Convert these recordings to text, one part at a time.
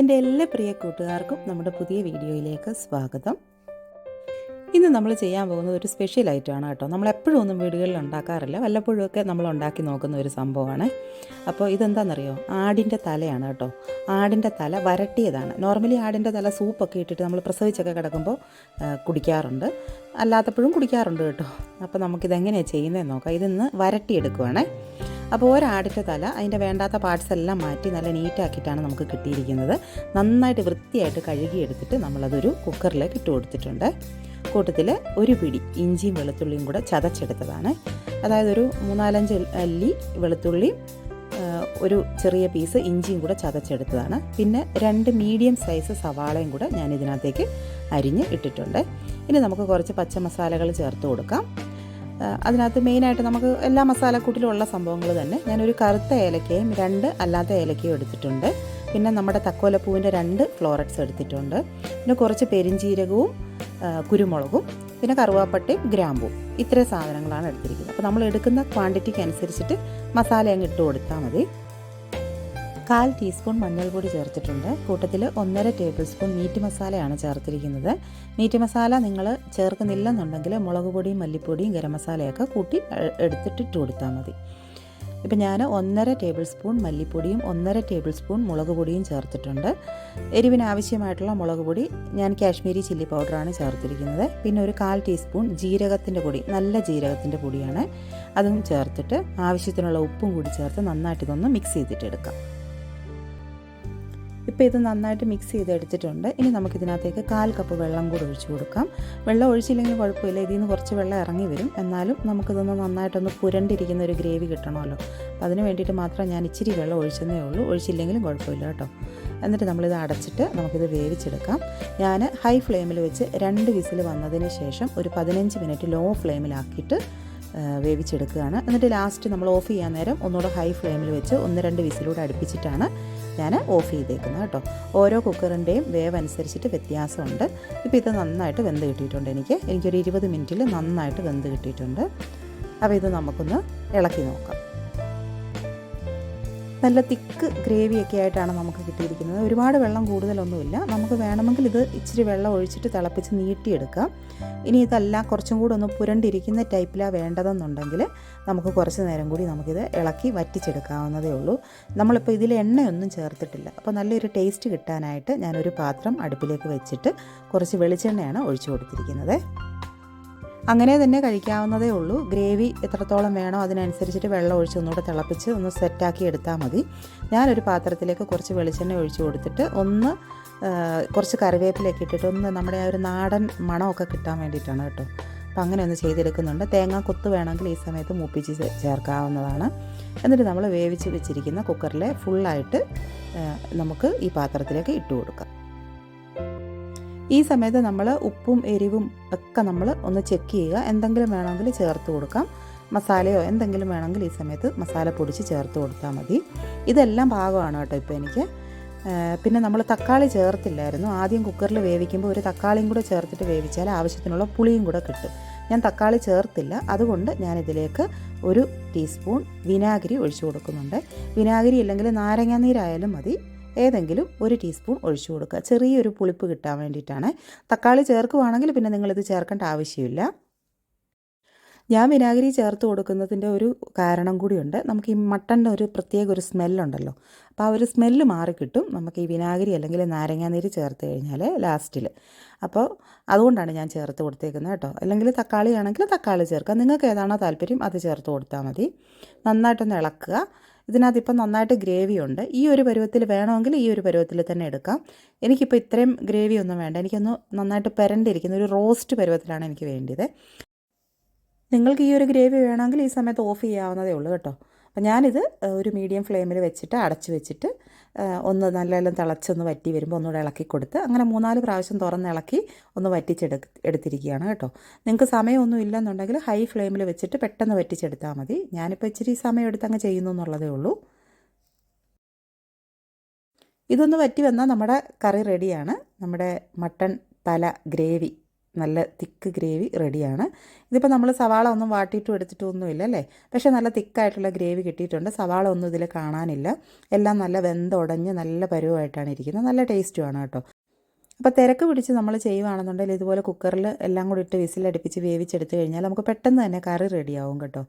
എന്റെ എല്ലാ പ്രിയ കൂട്ടുകാർക്കും നമ്മുടെ പുതിയ വീഡിയോയിലേക്ക് സ്വാഗതം. ഇന്ന് നമ്മൾ ചെയ്യാൻ പോകുന്നത് ഒരു സ്പെഷ്യൽ ഐറ്റമാണ് കേട്ടോ. നമ്മൾ എപ്പോഴും ഒന്നും വീടുകളിൽ ഉണ്ടാക്കാറില്ല. വല്ലപ്പോഴുമൊക്കെ നമ്മൾ ഉണ്ടാക്കി നോക്കുന്ന ഒരു സംഭവമാണ്. അപ്പോൾ ഇതെന്താണെന്നറിയോ ആടിന്റെ തലയാണ് കേട്ടോ. ആടിന്റെ തല വരട്ടിയതാണ്. നോർമലി ആടിന്റെ തല സൂപ്പൊക്കെ ഇട്ടിട്ട് നമ്മൾ പ്രസവിച്ചൊക്കെ കിടക്കുമ്പോൾ കുടിക്കാറുണ്ട്. അല്ലാത്തപ്പോഴും കുടിക്കാറുണ്ട് കേട്ടോ. അപ്പോൾ നമുക്കിതെങ്ങനെയാണ് ചെയ്യുന്നതെന്ന് നോക്കാം. ഇതിന്ന് വരട്ടിയെടുക്കുവാണേ. അപ്പോൾ ഒരാടിന്റെ തല അതിന്റെ വേണ്ടാത്ത പാർട്സ് എല്ലാം മാറ്റി നല്ല നീറ്റാക്കിയിട്ടാണ് നമുക്ക് കിട്ടിയിരിക്കുന്നത്. നന്നായിട്ട് വൃത്തിയായിട്ട് കഴുകിയെടുത്തിട്ട് നമ്മളതൊരു കുക്കറിലേക്ക് ഇട്ട് കൊടുത്തിട്ടുണ്ട്. കൂട്ടത്തിൽ ഒരു പിടി ഇഞ്ചിയും വെളുത്തുള്ളിയും കൂടെ ചതച്ചെടുത്തതാണ്. അതായത് ഒരു മൂന്നാലഞ്ച് അല്ലി വെളുത്തുള്ളി ഒരു ചെറിയ പീസ് ഇഞ്ചിയും കൂടെ ചതച്ചെടുത്തതാണ്. പിന്നെ രണ്ട് മീഡിയം സൈസ് സവാളയും കൂടെ ഞാൻ ഇതിനകത്തേക്ക് അരിഞ്ഞ് ഇട്ടിട്ടുണ്ട്. ഇനി നമുക്ക് കുറച്ച് പച്ചമസാലകൾ ചേർത്ത് കൊടുക്കാം. അതിനകത്ത് മെയിനായിട്ട് നമുക്ക് എല്ലാ മസാലക്കൂട്ടിലും ഉള്ള സംഭവങ്ങൾ തന്നെ. ഞാനൊരു കറുത്ത ഏലക്കയും രണ്ട് അല്ലാത്ത ഏലക്കയും എടുത്തിട്ടുണ്ട്. പിന്നെ നമ്മുടെ തക്കോലപ്പൂവിന്റെ രണ്ട് ഫ്ലോററ്റ്സ് എടുത്തിട്ടുണ്ട്. പിന്നെ കുറച്ച് പെരിഞ്ചീരകവും കുരുമുളകും പിന്നെ കറുവാപ്പട്ടയും ഗ്രാമ്പും. ഇത്രയും സാധനങ്ങളാണ് എടുത്തിരിക്കുന്നത്. അപ്പോൾ നമ്മൾ എടുക്കുന്ന ക്വാണ്ടിറ്റിക്ക് അനുസരിച്ചിട്ട് മസാല അങ്ങ് ഇട്ട് കൊടുത്താൽ മതി. കാൽ ടീസ്പൂൺ മഞ്ഞൾപ്പൊടി ചേർത്തിട്ടുണ്ട്. കൂട്ടത്തിൽ ഒന്നര ടേബിൾ സ്പൂൺ മീറ്റ് മസാലയാണ് ചേർത്തിരിക്കുന്നത്. മീറ്റ് മസാല നിങ്ങൾ ചേർക്കുന്നില്ലെന്നുണ്ടെങ്കിൽ മുളക് പൊടിയും മല്ലിപ്പൊടിയും ഗരം മസാലയൊക്കെ കൂട്ടി എടുത്തിട്ടിട്ട് കൊടുത്താൽ മതി. ഇപ്പം ഞാൻ ഒന്നര ടേബിൾ സ്പൂൺ മല്ലിപ്പൊടിയും ഒന്നര ടേബിൾ സ്പൂൺ മുളക് പൊടിയും ചേർത്തിട്ടുണ്ട്. എരിവിന് ആവശ്യമായിട്ടുള്ള മുളക് പൊടി ഞാൻ കാശ്മീരി ചില്ലി പൗഡറാണ് ചേർത്തിരിക്കുന്നത്. പിന്നെ ഒരു കാൽ ടീസ്പൂൺ ജീരകത്തിന്റെ പൊടി നല്ല ജീരകത്തിന്റെ പൊടിയാണ്. അതും ചേർത്തിട്ട് ആവശ്യത്തിനുള്ള ഉപ്പും കൂടി ചേർത്ത് നന്നായിട്ട് ഇതൊന്ന് മിക്സ് ചെയ്തിട്ട് എടുക്കാം ഇപ്പോൾ ഇത് നന്നായിട്ട് മിക്സ് ചെയ്തെടുത്തിട്ടുണ്ട്. ഇനി നമുക്കിതിനകത്തേക്ക് കാൽ കപ്പ് വെള്ളം കൂടി ഒഴിച്ചു കൊടുക്കാം. വെള്ളം ഒഴിച്ചില്ലെങ്കിൽ കുഴപ്പമില്ല. ഇതിൽ നിന്ന് കുറച്ച് വെള്ളം ഇറങ്ങി വരും. എന്നാലും നമുക്കിതൊന്ന് നന്നായിട്ടൊന്ന് പുരണ്ടിരിക്കുന്ന ഒരു ഗ്രേവി കിട്ടണമല്ലോ. അപ്പോൾ അതിന് വേണ്ടിയിട്ട് മാത്രം ഞാൻ ഇച്ചിരി വെള്ളം ഒഴിച്ചെന്നേ ഉള്ളൂ. ഒഴിച്ചില്ലെങ്കിലും കുഴപ്പമില്ല കേട്ടോ. എന്നിട്ട് നമ്മളിത് അടച്ചിട്ട് നമുക്കിത് വേവിച്ചെടുക്കാം. ഞാൻ ഹൈ ഫ്ലെയിമിൽ വെച്ച് രണ്ട് വിസിൽ വന്നതിന് ശേഷം ഒരു പതിനഞ്ച് മിനിറ്റ് ലോ ഫ്ലെയിമിലാക്കിയിട്ട് വേവിച്ചെടുക്കുകയാണ്. എന്നിട്ട് ലാസ്റ്റ് നമ്മൾ ഓഫ് ചെയ്യാൻ നേരം ഒന്നുകൂടെ ഹൈ ഫ്ലെയിമിൽ വെച്ച് ഒന്ന് രണ്ട് വിസിലൂടെ അടുപ്പിച്ചിട്ടാണ് ഞാൻ ഓഫ് ചെയ്തേക്കുന്നത് കേട്ടോ. ഓരോ കുക്കറിന്റെയും വേവ് അനുസരിച്ചിട്ട് വ്യത്യാസമുണ്ട്. ഇപ്പോൾ ഇത് നന്നായിട്ട് വെന്ത് കിട്ടിയിട്ടുണ്ട് എനിക്ക്. എനിക്കൊരു ഇരുപത് മിനിറ്റിൽ നന്നായിട്ട് വെന്ത് കിട്ടിയിട്ടുണ്ട്. അപ്പോൾ ഇത് നമുക്കൊന്ന് ഇളക്കി നോക്കാം. നല്ല തിക്ക് ഗ്രേവിയൊക്കെ ആയിട്ടാണ് നമുക്ക് കിട്ടിയിരിക്കുന്നത്. ഒരുപാട് വെള്ളം കൂടുതലൊന്നുമില്ല. നമുക്ക് വേണമെങ്കിൽ ഇത് ഇച്ചിരി വെള്ളം ഒഴിച്ചിട്ട് തിളപ്പിച്ച് നീട്ടിയെടുക്കാം. ഇനി ഇതല്ല കുറച്ചും കൂടി ഒന്ന് പുരണ്ടിരിക്കുന്ന ടൈപ്പിലാണ് വേണ്ടതെന്നുണ്ടെങ്കിൽ നമുക്ക് കുറച്ച് നേരം കൂടി നമുക്കിത് ഇളക്കി വറ്റിച്ചെടുക്കാവുന്നതേ ഉള്ളൂ. നമ്മളിപ്പോൾ ഇതിൽ എണ്ണയൊന്നും ചേർത്തിട്ടില്ല. അപ്പോൾ നല്ലൊരു ടേസ്റ്റ് കിട്ടാനായിട്ട് ഞാനൊരു പാത്രം അടുപ്പിലേക്ക് വെച്ചിട്ട് കുറച്ച് വെളിച്ചെണ്ണയാണ് ഒഴിച്ചു കൊടുത്തിരിക്കുന്നത്. അങ്ങനെ തന്നെ കഴിക്കാവുന്നതേ ഉള്ളൂ. ഗ്രേവി എത്രത്തോളം വേണോ അതിനനുസരിച്ചിട്ട് വെള്ളം ഒഴിച്ച് ഒന്നുകൂടെ തിളപ്പിച്ച് ഒന്ന് സെറ്റാക്കി എടുത്താൽ മതി. ഞാനൊരു പാത്രത്തിലേക്ക് കുറച്ച് വെളിച്ചെണ്ണ ഒഴിച്ച് കൊടുത്തിട്ട് ഒന്ന് കുറച്ച് കറിവേപ്പിലൊക്കെ ഇട്ടിട്ട് ഒന്ന് നമ്മുടെ ആ ഒരു നാടൻ മണമൊക്കെ കിട്ടാൻ വേണ്ടിയിട്ടാണ് കേട്ടോ. അപ്പം അങ്ങനെ ഒന്ന് ചെയ്തെടുക്കുന്നുണ്ട്. തേങ്ങാ കൊത്ത് വേണമെങ്കിൽ ഈ സമയത്ത് മൂപ്പിച്ച് ചേർക്കാവുന്നതാണ്. എന്നിട്ട് നമ്മൾ വേവിച്ച് വെച്ചിരിക്കുന്ന കുക്കറിലെ ഫുള്ളായിട്ട് നമുക്ക് ഈ പാത്രത്തിലേക്ക് ഇട്ട് കൊടുക്കാം. ഈ സമയത്ത് നമ്മൾ ഉപ്പും എരിവും ഒക്കെ നമ്മൾ ഒന്ന് ചെക്ക് ചെയ്യുക. എന്തെങ്കിലും വേണമെങ്കിൽ ചേർത്ത് കൊടുക്കാം. മസാലയോ എന്തെങ്കിലും വേണമെങ്കിൽ ഈ സമയത്ത് മസാല പൊടിച്ച് ചേർത്ത് കൊടുത്താൽ മതി. ഇതെല്ലാം പാകമാണ് കേട്ടോ ഇപ്പോൾ എനിക്ക്. പിന്നെ നമ്മൾ തക്കാളി ചേർത്തില്ലായിരുന്നു. ആദ്യം കുക്കറിൽ വേവിക്കുമ്പോൾ ഒരു തക്കാളിയും കൂടെ ചേർത്തിട്ട് വേവിച്ചാൽ ആവശ്യത്തിനുള്ള പുളിയും കൂടെ കിട്ടും. ഞാൻ തക്കാളി ചേർത്തില്ല. അതുകൊണ്ട് ഞാൻ ഇതിലേക്ക് ഒരു ടീസ്പൂൺ വിനാഗിരി ഒഴിച്ചു കൊടുക്കുന്നുണ്ട്. വിനാഗിരി ഇല്ലെങ്കിൽ നാരങ്ങാനീരായാലും മതി. ഏതെങ്കിലും ഒരു ടീസ്പൂൺ ഒഴിച്ചു കൊടുക്കുക. ചെറിയൊരു പുളിപ്പ് കിട്ടാൻ വേണ്ടിയിട്ടാണ്. തക്കാളി ചേർക്കുവാണെങ്കിൽ പിന്നെ നിങ്ങളിത് ചേർക്കേണ്ട ആവശ്യമില്ല. ഞാൻ വിനാഗിരി ചേർത്ത് കൊടുക്കുന്നതിന്റെ ഒരു കാരണം കൂടിയുണ്ട്. നമുക്ക് ഈ മട്ടന്റെ ഒരു പ്രത്യേക ഒരു സ്മെല്ലുണ്ടല്ലോ. അപ്പോൾ ആ ഒരു സ്മെല്ല് മാറിക്കിട്ടും നമുക്ക് ഈ വിനാഗിരി അല്ലെങ്കിൽ നാരങ്ങാനീര് ചേർത്ത് കഴിഞ്ഞാൽ ലാസ്റ്റിൽ അപ്പോൾ അതുകൊണ്ടാണ് ഞാൻ ചേർത്ത് കൊടുത്തേക്കുന്നത് കേട്ടോ. അല്ലെങ്കിൽ തക്കാളി ആണെങ്കിൽ തക്കാളി ചേർക്കുക. നിങ്ങൾക്ക് ഏതാണോ താല്പര്യം അത് ചേർത്ത് കൊടുത്താൽ മതി. നന്നായിട്ടൊന്ന് ഇളക്കുക. ഇതിനകത്ത് ഇപ്പം നന്നായിട്ട് ഗ്രേവി ഉണ്ട്. ഈ ഒരു പരുവത്തിൽ വേണമെങ്കിൽ ഈ ഒരു പരുവത്തിൽ തന്നെ എടുക്കാം. എനിക്കിപ്പോൾ ഇത്രയും ഗ്രേവി ഒന്നും വേണ്ട. എനിക്കൊന്ന് നന്നായിട്ട് പെരണ്ടിരിക്കുന്ന. ഒരു റോസ്റ്റ് പരുവത്തിലാണ് എനിക്ക് വേണ്ടിയത്. നിങ്ങൾക്ക് ഈ ഒരു ഗ്രേവി വേണമെങ്കിൽ ഈ സമയത്ത് ഓഫ് ചെയ്യാവുന്നതേ ഉള്ളൂ കേട്ടോ. അപ്പം ഞാനിത് ഒരു മീഡിയം ഫ്ലെയിമിൽ വെച്ചിട്ട് അടച്ചു വെച്ചിട്ട് ഒന്ന് നല്ലെല്ലാം തിളച്ചൊന്ന് വറ്റി വരുമ്പോൾ ഒന്നുകൂടെ ഇളക്കി കൊടുത്ത് അങ്ങനെ മൂന്നാൽ പ്രാവശ്യം തുറന്ന് ഇളക്കി ഒന്ന് വറ്റിച്ചെടു എടുത്തിരിക്കുകയാണ് കേട്ടോ. നിങ്ങൾക്ക് സമയമൊന്നും ഇല്ലെന്നുണ്ടെങ്കിൽ ഹൈ ഫ്ലെയിമിൽ വെച്ചിട്ട് പെട്ടെന്ന് വറ്റിച്ചെടുത്താൽ മതി. ഞാനിപ്പോൾ ഇച്ചിരി സമയം എടുത്ത് അങ്ങ് ചെയ്യുന്നു എന്നുള്ളതേ ഉള്ളൂ. ഇതൊന്ന് വറ്റി വന്നാൽ നമ്മുടെ കറി റെഡിയാണ്. നമ്മുടെ മട്ടൺ തല ഗ്രേവി നല്ല തിക്ക് ഗ്രേവി റെഡിയാണ് ഇതിപ്പോൾ നമ്മൾ സവാള ഒന്നും വാട്ടിയിട്ടും എടുത്തിട്ടൊന്നും ഒന്നുമില്ല അല്ലേ? പക്ഷേ നല്ല തിക്കായിട്ടുള്ള ഗ്രേവി കിട്ടിയിട്ടുണ്ട്. സവാള ഒന്നും ഇതിൽ കാണാനില്ല. എല്ലാം നല്ല വെന്തുടഞ്ഞ് നല്ല പരുവമായിട്ടാണ് ഇരിക്കുന്നത്. നല്ല ടേസ്റ്റുമാണ് കേട്ടോ. അപ്പോൾ തിരക്ക് പിടിച്ച് നമ്മൾ ചെയ്യുവാണെന്നുണ്ടെങ്കിൽ ഇതുപോലെ കുക്കറിൽ എല്ലാം കൂടി ഇട്ട് വിസിലടുപ്പിച്ച് വേവിച്ചെടുത്ത് കഴിഞ്ഞാൽ നമുക്ക് പെട്ടെന്ന് തന്നെ കറി റെഡിയാവും കേട്ടോ.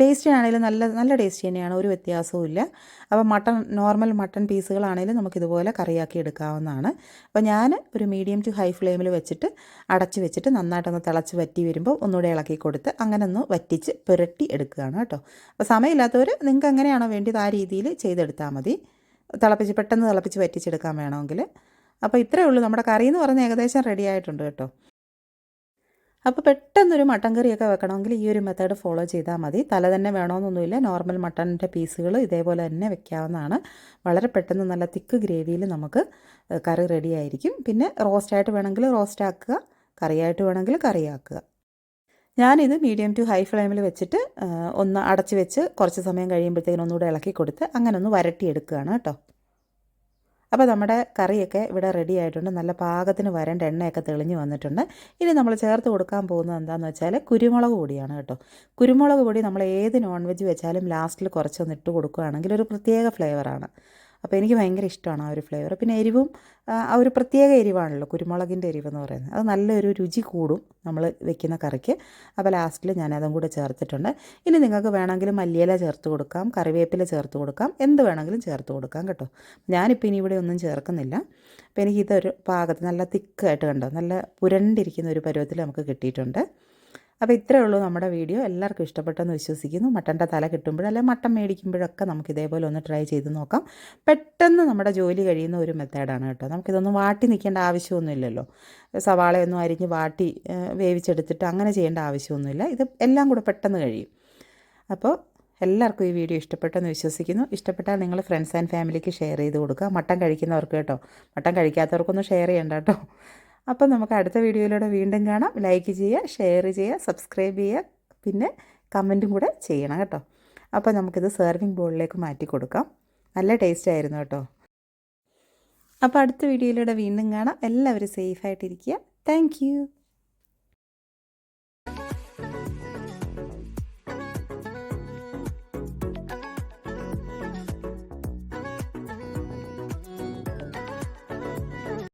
ടേസ്റ്റി ആണെങ്കിലും നല്ല നല്ല ടേസ്റ്റി തന്നെയാണ് ഒരു വ്യത്യാസവും ഇല്ല. അപ്പോൾ മട്ടൺ നോർമൽ മട്ടൺ പീസുകളാണെങ്കിലും നമുക്കിതുപോലെ കറിയാക്കി എടുക്കാവുന്നതാണ്. അപ്പോൾ ഞാൻ ഒരു മീഡിയം ടു ഹൈ ഫ്ലെയിമിൽ വെച്ചിട്ട് അടച്ച് വെച്ചിട്ട് നന്നായിട്ടൊന്ന് തിളച്ച് വറ്റി വരുമ്പോൾ ഒന്നുകൂടെ ഇളക്കി കൊടുത്ത് അങ്ങനെ ഒന്ന് വറ്റിച്ച് പുരട്ടി എടുക്കുകയാണ് കേട്ടോ. അപ്പോൾ സമയമില്ലാത്തവർ നിങ്ങൾക്ക് എങ്ങനെയാണോ വേണ്ടിയത് ആ രീതിയിൽ ചെയ്തെടുത്താൽ മതി. തിളപ്പിച്ച് പെട്ടെന്ന് തിളപ്പിച്ച് വറ്റിച്ചെടുക്കാൻ വേണമെങ്കിൽ. അപ്പോൾ ഇത്രയേ ഉള്ളൂ. നമ്മുടെ കറി എന്ന് പറഞ്ഞാൽ ഏകദേശം റെഡി ആയിട്ടുണ്ട് കേട്ടോ. അപ്പോൾ പെട്ടെന്നൊരു മട്ടൻ കറിയൊക്കെ വെക്കണമെങ്കിൽ ഈ ഒരു മെത്തേഡ് ഫോളോ ചെയ്താൽ മതി. തല തന്നെ വേണമെന്നൊന്നുമില്ല. നോർമൽ മട്ടണിന്റെ പീസുകൾ ഇതേപോലെ തന്നെ വെക്കാവുന്നതാണ്. വളരെ പെട്ടെന്ന് നല്ല തിക്ക് ഗ്രേവിയിൽ നമുക്ക് കറി റെഡി ആയിരിക്കും. പിന്നെ റോസ്റ്റായിട്ട് വേണമെങ്കിൽ റോസ്റ്റ് ആക്കുക. കറിയായിട്ട് വേണമെങ്കിൽ കറിയാക്കുക. ഞാനിത് മീഡിയം ടു ഹൈ ഫ്ലെയിമിൽ വെച്ചിട്ട് ഒന്ന് അടച്ച് വെച്ച് കുറച്ച് സമയം കഴിയുമ്പോഴത്തേക്കിനൊന്നുകൂടെ ഇളക്കി കൊടുത്ത് അങ്ങനെ ഒന്ന് വരട്ടിയെടുക്കുകയാണ് കേട്ടോ. അപ്പോൾ നമ്മുടെ കറിയൊക്കെ ഇവിടെ റെഡി ആയിട്ടുണ്ട്. നല്ല പാകത്തിന് വരേണ്ട എണ്ണയൊക്കെ തെളിഞ്ഞ് വന്നിട്ടുണ്ട്. ഇനി നമ്മൾ ചേർത്ത് കൊടുക്കാൻ പോകുന്നത് എന്താണെന്ന് വെച്ചാൽ കുരുമുളക് പൊടിയാണ് കേട്ടോ. കുരുമുളക് പൊടി നമ്മൾ ഏത് നോൺ വെജ് വെച്ചാലും ലാസ്റ്റിൽ കുറച്ചൊന്ന് ഇട്ട് കൊടുക്കുകയാണെങ്കിൽ ഒരു പ്രത്യേക ഫ്ലേവറാണ് അപ്പോൾ എനിക്ക് ഭയങ്കര ഇഷ്ടമാണ് ആ ഒരു ഫ്ലേവർ പിന്നെ എരിവും ആ ഒരു പ്രത്യേക എരിവാണല്ലോ കുരുമുളകിന്റെ എരിവ് എന്ന് പറയുന്നത്. അത് നല്ലൊരു രുചി കൂടും നമ്മൾ വെക്കുന്ന കറിക്ക്. അപ്പോൾ ലാസ്റ്റിൽ ഞാൻ അതും കൂടെ ചേർത്തിട്ടുണ്ട്. ഇനി നിങ്ങൾക്ക് വേണമെങ്കിൽ മല്ലിയില ചേർത്ത് കൊടുക്കാം കറിവേപ്പില ചേർത്ത് കൊടുക്കാം എന്ത് വേണമെങ്കിലും ചേർത്ത് കൊടുക്കാം കേട്ടോ. ഞാനിപ്പോൾ ഇനി ഇവിടെ ഒന്നും ചേർക്കുന്നില്ല. അപ്പോൾ എനിക്കിതൊരു പാകത്ത് നല്ല തിക്കായിട്ട് കണ്ടോ നല്ല പുരണ്ടിരിക്കുന്ന ഒരു പരുവത്തിൽ നമുക്ക് കിട്ടിയിട്ടുണ്ട്. അപ്പോൾ ഇത്രയേ ഉള്ളൂ നമ്മുടെ വീഡിയോ. എല്ലാവർക്കും ഇഷ്ടപ്പെട്ടെന്ന് വിശ്വസിക്കുന്നു. മട്ടന്റെ തല കിട്ടുമ്പോൾ അല്ലെങ്കിൽ മട്ടൻ മേടിക്കുമ്പോഴൊക്കെ നമുക്ക് ഇതേപോലെ ഒന്ന് ട്രൈ ചെയ്ത് നോക്കാം. പെട്ടെന്ന് നമ്മുടെ ജോലി കഴിയുന്ന ഒരു മെത്തേഡാണ് കേട്ടോ. നമുക്കിതൊന്നും വാട്ടി നിൽക്കേണ്ട ആവശ്യമൊന്നുമില്ലല്ലോ. സവാളയൊന്നും അരിഞ്ഞ് വാട്ടി വേവിച്ചെടുത്തിട്ട് അങ്ങനെ ചെയ്യേണ്ട ആവശ്യമൊന്നുമില്ല. ഇത് എല്ലാം കൂടെ പെട്ടെന്ന് കഴിയും. അപ്പോൾ എല്ലാവർക്കും ഈ വീഡിയോ ഇഷ്ടപ്പെട്ടെന്ന് വിശ്വസിക്കുന്നു. ഇഷ്ടപ്പെട്ടാൽ നിങ്ങൾ ഫ്രണ്ട്സ് ആൻഡ് ഫാമിലിക്ക് ഷെയർ ചെയ്ത് കൊടുക്കുക. മട്ടൻ കഴിക്കുന്നവർക്ക് കേട്ടോ. മട്ടൻ കഴിക്കാത്തവർക്കൊന്നും ഷെയർ ചെയ്യണ്ട കേട്ടോ. അപ്പം നമുക്ക് അടുത്ത വീഡിയോയിലൂടെ വീണ്ടും കാണാം. ലൈക്ക് ചെയ്യുക ഷെയർ ചെയ്യുക സബ്സ്ക്രൈബ് ചെയ്യുക പിന്നെ കമന്റും കൂടെ ചെയ്യണം കേട്ടോ. അപ്പോൾ നമുക്കിത് സെർവിങ് ബോളിലേക്ക് മാറ്റി കൊടുക്കാം. നല്ല ടേസ്റ്റ് ആയിരുന്നു കേട്ടോ. അപ്പോൾ അടുത്ത വീഡിയോയിലൂടെ വീണ്ടും കാണാം. എല്ലാവരും സേഫായിട്ടിരിക്കുക താങ്ക്